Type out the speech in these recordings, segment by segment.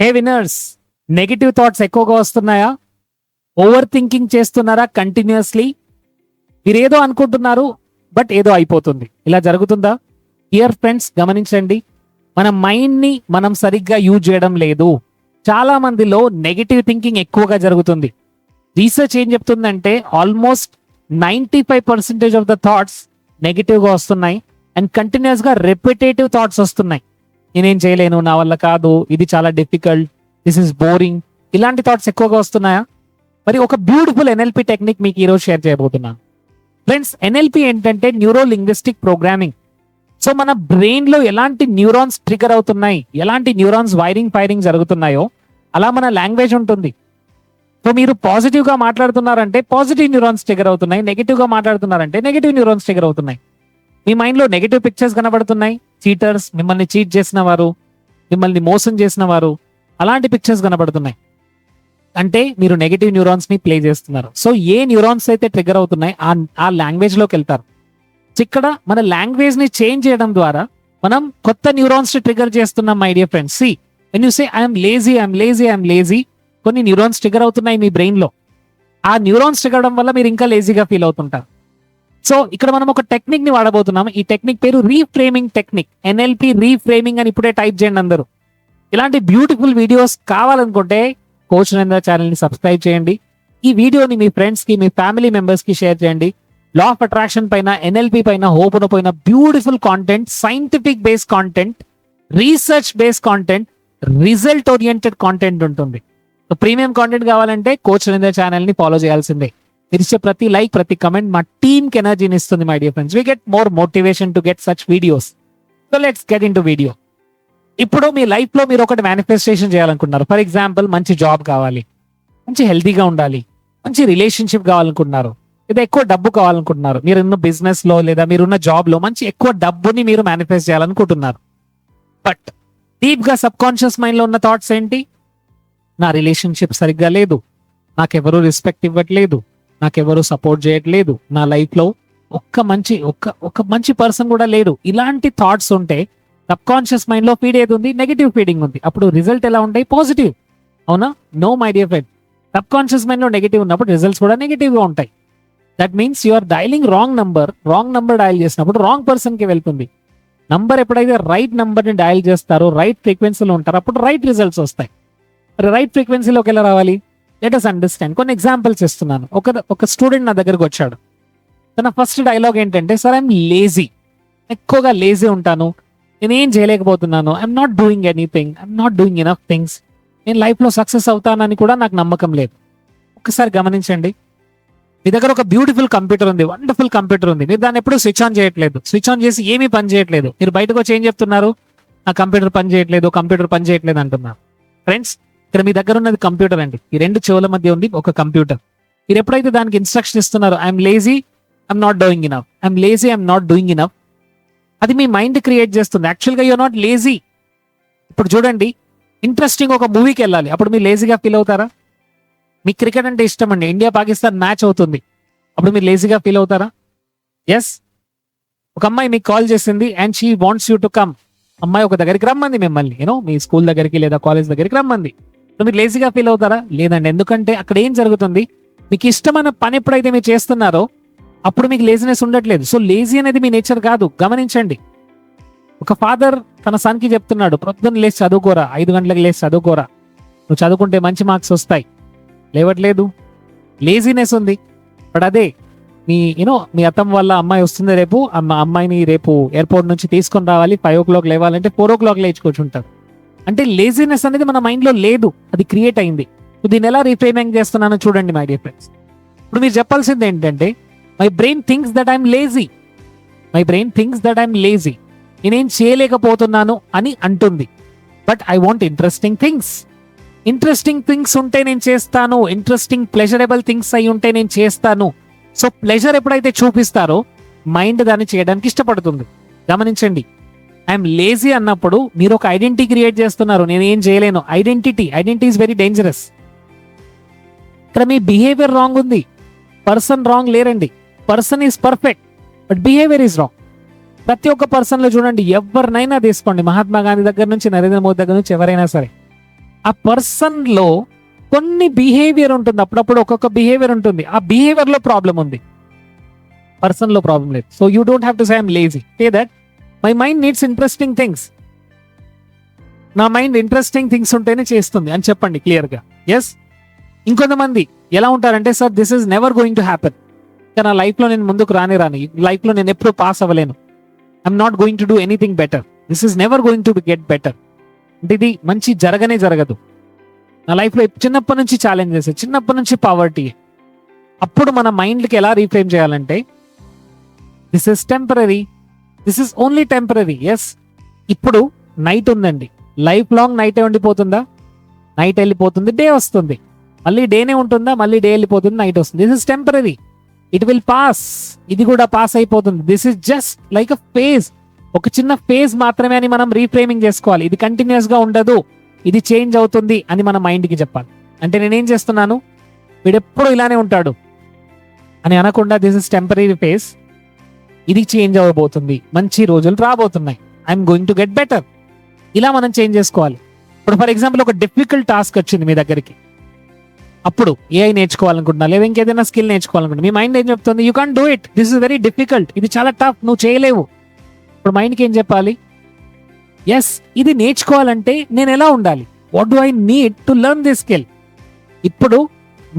Hey winners negative thoughts ఎక్కువగా వస్తున్నాయా? Over thinking చేస్తున్నారా కంటిన్యూస్లీ మీరు ఏదో అనుకుంటున్నారు బట్ ఏదో అయిపోతుంది. ఇలా జరుగుతుందా? ఇయర్ ఫ్రెండ్స్ గమనించండి మన మైండ్ని మనం సరిగ్గా యూజ్ చేయడం లేదు. చాలా మందిలో నెగిటివ్ థింకింగ్ ఎక్కువగా జరుగుతుంది. రీసెర్చ్ ఏం చెప్తుందంటే almost ninety five percentage of the thoughts నెగిటివ్గా వస్తున్నాయి అండ్ కంటిన్యూస్గా రెపిటేటివ్ థాట్స్ వస్తున్నాయి. నేనేం చేయలేను నా వల్ల కాదు ఇది చాలా డిఫికల్ట్ దిస్ ఇస్ బోరింగ్ ఇలాంటి థాట్స్ ఎక్కువగా వస్తున్నాయా? మరి ఒక బ్యూటిఫుల్ ఎన్ఎల్పి టెక్నిక్ మీకు ఈరోజు షేర్ చేయబోతున్నాను ఫ్రెండ్స్ ఎన్ఎల్పి ఏంటంటే న్యూరో లింగ్విస్టిక్ ప్రోగ్రామింగ్ సో మన బ్రెయిన్లో ఎలాంటి న్యూరాన్స్ ట్రిగర్ అవుతున్నాయి ఎలాంటి న్యూరాన్స్ వైరింగ్ ఫైరింగ్ జరుగుతున్నాయో అలా మన లాంగ్వేజ్ ఉంటుంది. సో మీరు పాజిటివ్గా మాట్లాడుతున్నారంటే పాజిటివ్ న్యూరాన్స్ ట్రిగర్ అవుతున్నాయి నెగిటివ్గా మాట్లాడుతున్నారంటే నెగిటివ్ న్యూరాన్స్ ట్రిగర్ అవుతున్నాయి. మీ మైండ్లో నెగిటివ్ పిక్చర్స్ కనబడుతున్నాయి చీటర్స్ మిమ్మల్ని చీట్ చేసిన వారు మిమ్మల్ని మోసం చేసిన వారు అలాంటి పిక్చర్స్ కనబడుతున్నాయి. అంటే మీరు నెగిటివ్ న్యూరాన్స్ని ప్లే చేస్తున్నారు. సో ఏ న్యూరాన్స్ అయితే ట్రిగర్ అవుతున్నాయి ఆ ఆ లాంగ్వేజ్లోకి వెళ్తారు. ఇక్కడ మన లాంగ్వేజ్ని చేంజ్ చేయడం ద్వారా మనం కొత్త న్యూరాన్స్ని ట్రిగర్ చేస్తున్నాం my dear friends see when you say I'm lazy I'm lazy I'm lazy కొన్ని న్యూరాన్స్ ట్రిగర్ అవుతున్నాయి మీ బ్రెయిన్లో. ఆ న్యూరాన్స్ ట్రిగర్ అవడం వల్ల మీరు ఇంకా లేజీగా ఫీల్ అవుతుంటారు. సో ఇక్కడ మనం ఒక టెక్నిక్ని వాడబోతున్నాం ఈ టెక్నిక్ పేరు రీఫ్రేమింగ్ టెక్నిక్ ఎన్ఎల్పి రీఫ్రేమింగ్ అని ఇప్పుడే టైప్ చేయండి అందరూ. ఇలాంటి బ్యూటిఫుల్ వీడియోస్ కావాలనుకుంటే కోచ్ నరేంద్ర ఛానల్ని సబ్స్క్రైబ్ చేయండి. ఈ వీడియోని మీ ఫ్రెండ్స్కి మీ ఫ్యామిలీ మెంబర్స్కి షేర్ చేయండి. లా ఆఫ్ అట్రాక్షన్ పైన ఎన్ఎల్పి పైన హోప్ పైన beautiful content scientific base content research base content result oriented content ఉంటుంది ప్రీమియం కాంటెంట్ కావాలంటే కోచ్ నరేంద్ర ఛానల్ని ఫాలో చేయాల్సిందే. మీరు ఇచ్చే ప్రతి లైక్ ప్రతి కమెంట్ మా టీమ్కి ఎనర్జీని ఇస్తుంది my dear friends we get more motivation to get such videos so let's get into video ఇప్పుడు మీ లైఫ్లో మీరు ఒకటి మేనిఫెస్టేషన్ చేయాలనుకుంటున్నారు. ఫర్ ఎగ్జాంపుల్ మంచి జాబ్ కావాలి. మంచి హెల్తీగా ఉండాలి. మంచి రిలేషన్షిప్ కావాలనుకుంటున్నారు. లేదా ఎక్కువ డబ్బు కావాలనుకుంటున్నారు. మీరున్న బిజినెస్లో లేదా మీరున్న జాబ్లో మంచి ఎక్కువ డబ్బుని మీరు మేనిఫెస్ట్ చేయాలనుకుంటున్నారు. బట్ డీప్గా సబ్ కాన్షియస్ మైండ్లో ఉన్న థాట్స్ ఏంటి? నా రిలేషన్షిప్ సరిగ్గా లేదు. నాకెవరూ రెస్పెక్ట్ ఇవ్వట్లేదు. నాకెవరు సపోర్ట్ చేయట్లేదు. నా లైఫ్లో ఒక్క మంచి ఒక్క ఒక మంచి పర్సన్ కూడా లేడు. ఇలాంటి థాట్స్ ఉంటే సబ్ కాన్షియస్ మైండ్లో ఫీడ్ ఏది ఉంది? నెగిటివ్ ఫీడింగ్ ఉంది. అప్పుడు రిజల్ట్ ఎలా ఉంటాయి? పాజిటివ్ అవునా? No my dear friend subconscious మైండ్లో నెగిటివ్ ఉన్నప్పుడు రిజల్ట్స్ కూడా నెగిటివ్గా ఉంటాయి. That means you are dialing wrong number wrong number dial చేసినప్పుడు రాంగ్ పర్సన్కి వెళ్తుంది. నంబర్ ఎప్పుడైతే రైట్ నంబర్ని డయల్ చేస్తారో రైట్ ఫ్రీక్వెన్సీలో ఉంటారో అప్పుడు రైట్ రిజల్ట్స్ వస్తాయి. రైట్ ఫ్రీక్వెన్సీలోకి ఎలా రావాలి? లెట్ అస్ అండర్స్టాండ్ కొన్ని ఎగ్జాంపుల్స్ ఇస్తున్నాను. ఒక ఒక స్టూడెంట్ నా దగ్గరకు వచ్చాడు. తన ఫస్ట్ డైలాగ్ ఏంటంటే సార్ ఐఎమ్ లేజీ ఎక్కువగా లేజీ ఉంటాను. నేను ఏం చేయలేకపోతున్నాను. I'm not doing anything I'm not doing enough things నేను లైఫ్లో సక్సెస్ అవుతానని కూడా నాకు నమ్మకం లేదు. ఒకసారి గమనించండి. మీ దగ్గర ఒక బ్యూటిఫుల్ కంప్యూటర్ ఉంది. వండర్ఫుల్ కంప్యూటర్ ఉంది. మీరు దాన్ని ఎప్పుడు స్విచ్ ఆన్ చేయట్లేదు. స్విచ్ ఆన్ చేసి ఏమీ పని చేయట్లేదు. మీరు బయటకు వచ్చి ఏం చెప్తున్నారు? నా కంప్యూటర్ పని చేయట్లేదు. కంప్యూటర్ పని చేయట్లేదు అంటున్నారు. ఫ్రెండ్స్ ఇక్కడ మీ దగ్గర ఉన్నది కంప్యూటర్ అండి. ఈ రెండు చెవుల మధ్య ఉంది ఒక కంప్యూటర్ మీరు ఎప్పుడైతే దానికి ఇన్స్ట్రక్షన్ ఇస్తున్నారో I'm lazy I'm not doing enough I'm lazy I'm not doing enough అది మీ మైండ్ క్రియేట్ చేస్తుంది. యాక్చువల్గా యూఆర్ నాట్ లేజీ ఇప్పుడు చూడండి ఇంట్రెస్టింగ్ ఒక మూవీకి వెళ్ళాలి. అప్పుడు మీరు లేజీగా ఫీల్ అవుతారా? మీకు క్రికెట్ అంటే ఇష్టం అండి. ఇండియా పాకిస్తాన్ మ్యాచ్ అవుతుంది. అప్పుడు మీరు లేజీగా ఫీల్ అవుతారా? ఎస్ ఒక అమ్మాయి మీకు కాల్ చేసింది and she wants you to come అమ్మాయి ఒక దగ్గరికి రమ్మంది మిమ్మల్ని. యూనో మీ స్కూల్ దగ్గరికి లేదా కాలేజ్ దగ్గరికి రమ్మంది. మీరు లేజీగా ఫీల్ అవుతారా? లేదండి. ఎందుకంటే అక్కడ ఏం జరుగుతుంది? మీకు ఇష్టమైన పని ఎప్పుడైతే మీరు చేస్తున్నారో అప్పుడు మీకు లేజినెస్ ఉండట్లేదు. సో లేజీ అనేది మీ నేచర్ కాదు. గమనించండి. ఒక ఫాదర్ తన సన్కి చెప్తున్నాడు ప్రొద్దున లేచి చదువుకోరా. ఐదు గంటలకు లేచి చదువుకోరా. నువ్వు చదువుకుంటే మంచి మార్క్స్ వస్తాయి. లేవట్లేదు. లేజీనెస్ ఉంది. బట్ అదే మీ యూనో మీ అత్తమ్మ వల్ల అమ్మాయి వస్తుంది రేపు. అమ్మ అమ్మాయిని రేపు ఎయిర్పోర్ట్ నుంచి తీసుకొని రావాలి. ఫైవ్ ఓ క్లాక్ లేవాలంటే ఫోర్ ఓ క్లాక్ లేచి కూర్చుంటారు. అంటే లేజినెస్ అనేది మన మైండ్లో లేదు. అది క్రియేట్ అయింది. దీన్ని ఎలా రీఫ్రేమింగ్ చేస్తున్నానో చూడండి మై డియర్ ఫ్రెండ్స్ ఇప్పుడు మీరు చెప్పాల్సింది ఏంటంటే my brain thinks that I'm lazy my brain thinks that I'm lazy నేనేం చేయలేకపోతున్నాను అని అంటుంది. But I want interesting things interesting things ఉంటే నేను చేస్తాను. ఇంట్రెస్టింగ్ ప్లెజరబుల్ థింగ్స్ అయి ఉంటే నేను చేస్తాను. సో ప్లెజర్ ఎప్పుడైతే చూపిస్తారో మైండ్ దాన్ని చేయడానికి ఇష్టపడుతుంది. గమనించండి. ఐఎమ్ లేజీ అన్నప్పుడు మీరు ఒక ఐడెంటిటీ క్రియేట్ చేస్తున్నారు. నేను ఏం చేయలేను. Identity identity is very dangerous. ఇక్కడ మీ బిహేవియర్ రాంగ్ ఉంది. పర్సన్ రాంగ్ లేరండి. Person is perfect but behaviour is wrong. ప్రతి ఒక్క పర్సన్లో చూడండి ఎవరినైనా తీసుకోండి. మహాత్మా గాంధీ దగ్గర నుంచి నరేంద్ర మోదీ దగ్గర నుంచి ఎవరైనా సరే. ఆ పర్సన్లో కొన్ని బిహేవియర్ ఉంటుంది. అప్పుడప్పుడు ఒక్కొక్క బిహేవియర్ ఉంటుంది. ఆ బిహేవియర్లో ప్రాబ్లం ఉంది. పర్సన్లో ప్రాబ్లం లేదు. So you don't have to say I'm lazy say that my mind needs interesting things నా మైండ్ ఇంట్రెస్టింగ్ థింగ్స్ ఉంటేనే చేస్తుంది అని చెప్పండి క్లియర్గా ఎస్ ఇంకొంతమంది ఎలా ఉంటారంటే sir this is never going to happen ఇంకా నా లైఫ్లో నేను ముందుకు రాని రాని. లైఫ్లో నేను ఎప్పుడు pass అవ్వలేను. I'm not going to do anything better this is never going to get better అంటే ఇది మంచి జరగనే జరగదు. నా లైఫ్లో చిన్నప్పటి నుంచి ఛాలెంజెస్ చిన్నప్పటి నుంచి పావర్టీ అప్పుడు మన మైండ్కి ఎలా రీఫ్రేమ్ చేయాలంటే this is temporary this is only temporary yes ఇప్పుడు నైట్ ఉందండి. లైఫ్ లాంగ్ నైటే ఉండిపోతుందా నైట్ వెళ్ళిపోతుంది డే వస్తుంది. మళ్ళీ డేనే ఉంటుందా? మళ్ళీ డే వెళ్ళిపోతుంది నైట్ వస్తుంది. This is temporary it will pass ఇది కూడా పాస్ అయిపోతుంది. This is just like a phase ఒక చిన్న ఫేజ్ మాత్రమే అని మనం రీఫ్రేమింగ్ చేసుకోవాలి. ఇది కంటిన్యూస్గా ఉండదు. ఇది చేంజ్ అవుతుంది అని మన మైండ్కి చెప్పాలి. అంటే నేనేం చేస్తున్నాను? వీడెప్పుడు ఇలానే ఉంటాడు. అని అనకుండా దిస్ ఇస్ టెంపరీ ఫేజ్ ఇది చేంజ్ అవ్వబోతుంది. మంచి రోజులు రాబోతున్నాయి. I'm going to get better ఇలా మనం చేంజ్ చేసుకోవాలి. ఇప్పుడు ఫర్ ఎగ్జాంపుల్ ఒక డిఫికల్ట్ టాస్క్ వచ్చింది మీ దగ్గరికి. అప్పుడు ఏఐ నేర్చుకోవాలనుకుంటున్నా లేదా ఇంకేదైనా స్కిల్ నేర్చుకోవాలనుకుంటున్నా. మీ మైండ్ ఏం చెప్తుంది? You can do it this is very difficult ఇది చాలా టఫ్ నువ్వు చేయలేవు. ఇప్పుడు మైండ్కి ఏం చెప్పాలి? ఎస్ ఇది నేర్చుకోవాలంటే నేను ఎలా ఉండాలి? What do I need to learn this skill ఇప్పుడు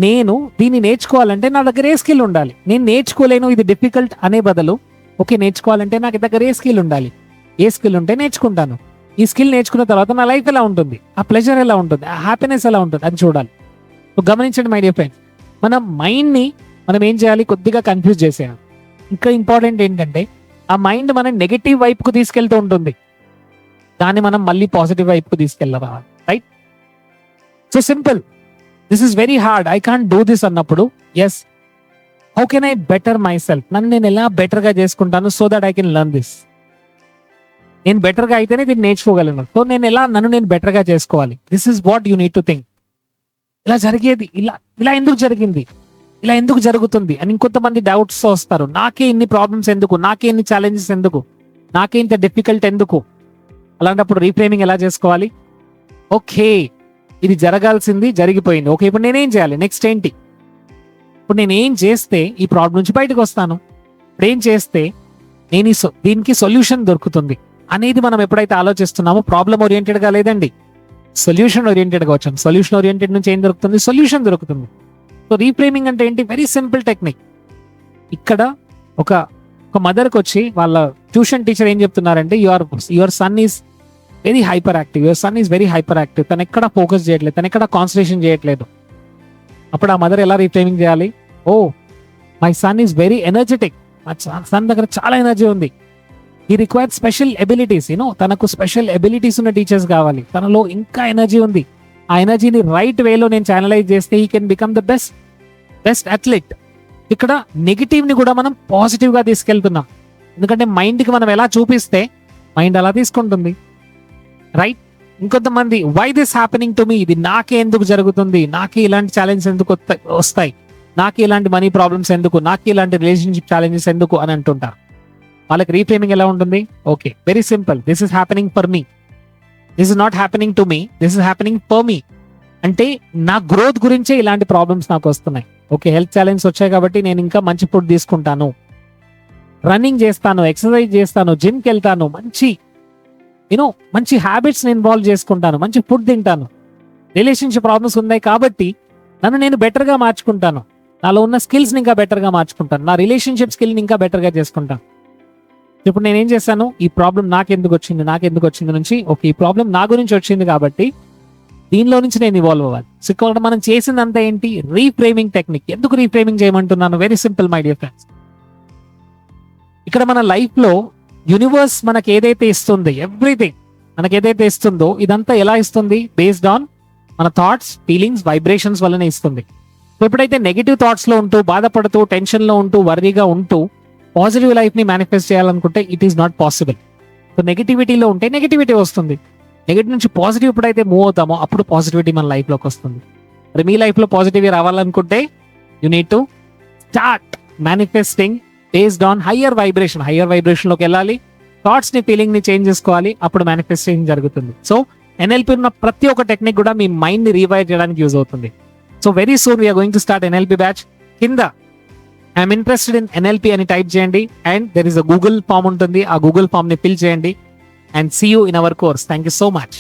నేను దీన్ని నేర్చుకోవాలంటే నా దగ్గర ఏ స్కిల్ ఉండాలి? నేను నేర్చుకోలేను ఇది డిఫికల్ట్ అనే బదులు ఓకే నేర్చుకోవాలంటే నాకు దగ్గర ఏ స్కిల్ ఉండాలి? ఏ స్కిల్ ఉంటే నేర్చుకుంటాను. ఈ స్కిల్ నేర్చుకున్న తర్వాత నా లైఫ్ ఎలా ఉంటుంది? ఆ ప్లెజర్ ఎలా ఉంటుంది? ఆ హ్యాపీనెస్ ఎలా ఉంటుంది? అది చూడాలి. గమనించండి మై డియర్ ఫ్రెండ్స్ మన మైండ్ని మనం ఏం చేయాలి? కొద్దిగా కన్ఫ్యూజ్ చేసేయాలి. ఇంకా ఇంపార్టెంట్ ఏంటంటే ఆ మైండ్ మనం నెగిటివ్ వైపుకు తీసుకెళ్తూ ఉంటుంది. దాన్ని మనం మళ్ళీ పాజిటివ్ వైపుకు తీసుకెళ్ళవాలి. Right so simple this is very hard I can't do this అన్నప్పుడు yes how can I better myself నన్ను నేను ఎలా బెటర్గా చేసుకుంటాను? So that I can learn this నేను బెటర్గా అయితేనే దీన్ని నేర్చుకోగలను. సో నేను ఎలా నన్ను నేను బెటర్గా చేసుకోవాలి? This is what you need to think ఇలా జరిగేది. ఇలా ఇలా ఎందుకు జరిగింది? ఇలా ఎందుకు జరుగుతుంది? అని ఇంకొంతమంది డౌట్స్ వస్తారు. నాకే ఇన్ని ప్రాబ్లమ్స్ ఎందుకు? నాకే ఇన్ని ఛాలెంజెస్ ఎందుకు? నాకే ఇంత డిఫికల్ట్ ఎందుకు? అలాంటప్పుడు రీఫ్రేమింగ్ ఎలా చేసుకోవాలి? ఓకే ఇది జరగాల్సింది జరిగిపోయింది. ఓకే ఇప్పుడు నేనేం చేయాలి? నెక్స్ట్ ఏంటి? ఇప్పుడు నేను ఏం చేస్తే ఈ ప్రాబ్లం నుంచి బయటకు వస్తాను? ఇప్పుడు ఏం చేస్తే నేను ఈ దీనికి సొల్యూషన్ దొరుకుతుంది అనేది మనం ఎప్పుడైతే ఆలోచిస్తున్నామో ప్రాబ్లం ఓరియంటెడ్గా లేదండి. సొల్యూషన్ ఓరియంటెడ్గా వచ్చాం. సొల్యూషన్ ఓరియంటెడ్ నుంచి ఏం దొరుకుతుంది? సొల్యూషన్ దొరుకుతుంది. సో రీఫ్రేమింగ్ అంటే ఏంటి? వెరీ సింపుల్ టెక్నిక్ ఇక్కడ ఒక ఒక మదర్కి వచ్చి వాళ్ళ ట్యూషన్ టీచర్ ఏం చెప్తున్నారంటే your your son is very hyperactive your son is very hyperactive తను ఎక్కడ ఫోకస్ చేయట్లేదు. తను ఎక్కడ కాన్సన్ట్రేషన్ చేయట్లేదు. అప్పుడు ఆ మదర్ ఎలా రీఫ్రేమింగ్ చేయాలి? ఓ my son is very energetic మా సన్ దగ్గర చాలా ఎనర్జీ ఉంది. He require special abilities you know తనకు స్పెషల్ ఎబిలిటీస్ ఉన్న టీచర్స్ కావాలి. తనలో ఇంకా ఎనర్జీ ఉంది. ఆ ఎనర్జీని రైట్ వేలో నేను ఛానలైజ్ చేస్తే he can become the best best athlete ఇక్కడ నెగిటివ్ని కూడా మనం పాజిటివ్గా తీసుకెళ్తున్నాం. ఎందుకంటే మైండ్కి మనం ఎలా చూపిస్తే మైండ్ అలా తీసుకుంటుంది. రైట్ ఇంకొంతమంది why this happening to me ఇది నాకే ఎందుకు జరుగుతుంది? నాకే ఇలాంటి ఛాలెంజ్ ఎందుకు వస్తాయి- వస్తాయి? నాకు ఇలాంటి మనీ ప్రాబ్లమ్స్ ఎందుకు? నాకు ఇలాంటి రిలేషన్షిప్ ఛాలెంజెస్ ఎందుకు అని అంటుంటారు వాళ్ళకి రీఫ్రేమింగ్ ఎలా ఉంటుంది? Okay very simple this is happening for me this is not happening to me this is happening for me అంటే నా గ్రోత్ గురించే ఇలాంటి ప్రాబ్లమ్స్ నాకు వస్తున్నాయి. ఓకే హెల్త్ ఛాలెంజ్ వచ్చాయి కాబట్టి నేను ఇంకా మంచి ఫుడ్ తీసుకుంటాను. రన్నింగ్ చేస్తాను ఎక్సర్సైజ్ చేస్తాను జిమ్కి వెళ్తాను మంచి యూనో మంచి హ్యాబిట్స్ ఇన్వాల్వ్ చేసుకుంటాను మంచి ఫుడ్ తింటాను. రిలేషన్షిప్ ప్రాబ్లమ్స్ ఉన్నాయి కాబట్టి నన్ను నేను బెటర్గా మార్చుకుంటాను. నాలో ఉన్న స్కిల్స్ని ఇంకా బెటర్గా మార్చుకుంటాను. నా రిలేషన్షిప్ స్కిల్ని ఇంకా బెటర్గా చేసుకుంటాను. ఇప్పుడు నేను ఏం చేశాను? ఈ ప్రాబ్లం నాకెందుకు వచ్చింది? నాకెందుకు వచ్చింది నుంచి ఓకే ఈ ప్రాబ్లం నా గురించి వచ్చింది కాబట్టి దీనిలో నుంచి నేను ఇవాల్వ్ అవ్వాలి. సో ఇక్కడ మనం చేసిందంతా ఏంటి? రీఫ్రేమింగ్ టెక్నిక్ ఎందుకు reframing చేయమంటున్నాను? Very simple my dear friends ఇక్కడ మన లైఫ్లో యూనివర్స్ మనకి ఏదైతే ఇస్తుంది ఎవ్రీథింగ్ మనకి ఏదైతే ఇస్తుందో ఇదంతా ఎలా ఇస్తుంది? బేస్డ్ ఆన్ మన థాట్స్ ఫీలింగ్స్ వైబ్రేషన్స్ వల్లనే ఇస్తుంది. ఎప్పుడైతే నెగిటివ్ థాట్స్లో ఉంటూ బాధపడుతూ టెన్షన్లో ఉంటూ వర్రీగా ఉంటూ పాజిటివ్ లైఫ్ని మేనిఫెస్ట్ చేయాలనుకుంటే it is not possible so నెగిటివిటీలో ఉంటే నెగిటివిటీ వస్తుంది. నెగిటివ్ నుంచి పాజిటివ్ ఎప్పుడైతే మూవ్ అవుతామో అప్పుడు పాజిటివిటీ మన లైఫ్లోకి వస్తుంది. మరి మీ లైఫ్లో పాజిటివ్ రావాలనుకుంటే you need to start manifesting based on higher vibration higher వైబ్రేషన్లోకి వెళ్ళాలి. థాట్స్ని ఫీలింగ్ని చేంజ్ చేసుకోవాలి. అప్పుడు మేనిఫెస్టింగ్ జరుగుతుంది. సో ఎన్ఎల్పి ఉన్న ప్రతి ఒక్క టెక్నిక్ కూడా మీ మైండ్ని రీవైర్ చేయడానికి యూజ్ అవుతుంది. So very soon we're going to start NLP batch కింద. ఐఎమ్ ఇంట్రెస్టెడ్ ఇన్ ఎన్ఎల్పి అని టైప్ చేయండి and there is a Google form ఉంటుంది. ఆ గూగుల్ ఫామ్ని ఫిల్ చేయండి and see you in our course thank you so much